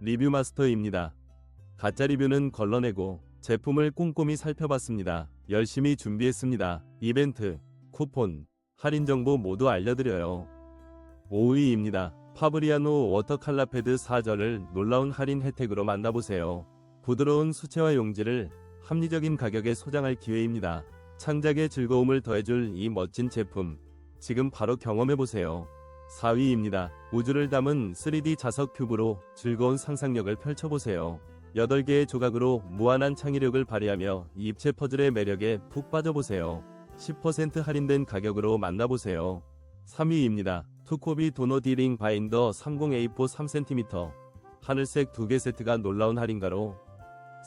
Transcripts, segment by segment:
리뷰 마스터입니다. 가짜 리뷰는 걸러내고 제품을 꼼꼼히 살펴봤습니다. 열심히 준비했습니다. 이벤트, 쿠폰, 할인 정보 모두 알려드려요. 5위입니다. 파브리아노 워터 칼라 패드 4절을 놀라운 할인 혜택으로 만나보세요. 부드러운 수채화 용지를 합리적인 가격에 소장할 기회입니다. 창작의 즐거움을 더해줄 이 멋진 제품, 지금 바로 경험해보세요. 4위입니다. 우주를 담은 3D 자석 큐브로 즐거운 상상력을 펼쳐보세요. 8개의 조각으로 무한한 창의력을 발휘하며 입체 퍼즐의 매력에 푹 빠져보세요. 10% 할인된 가격으로 만나보세요. 3위입니다. 투코비 도너 디링 바인더 30A4 3cm 하늘색 2개 세트가 놀라운 할인가로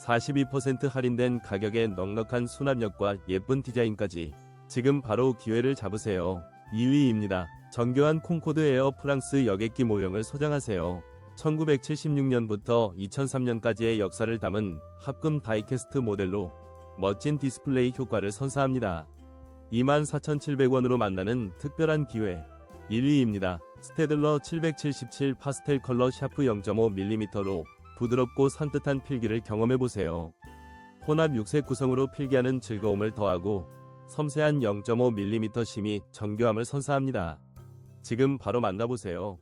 42% 할인된 가격에 넉넉한 수납력과 예쁜 디자인까지 지금 바로 기회를 잡으세요. 2위입니다. 정교한 콩코드 에어 프랑스 여객기 모형을 소장하세요. 1976년부터 2003년까지의 역사를 담은 합금 다이캐스트 모델로 멋진 디스플레이 효과를 선사합니다. 24,700원으로 만나는 특별한 기회. 1위입니다. 스테들러 777 파스텔 컬러 샤프 0.5mm로 부드럽고 산뜻한 필기를 경험해보세요. 혼합 6색 구성으로 필기하는 즐거움을 더하고 섬세한 0.5mm 심이 정교함을 선사합니다. 지금 바로 만나보세요.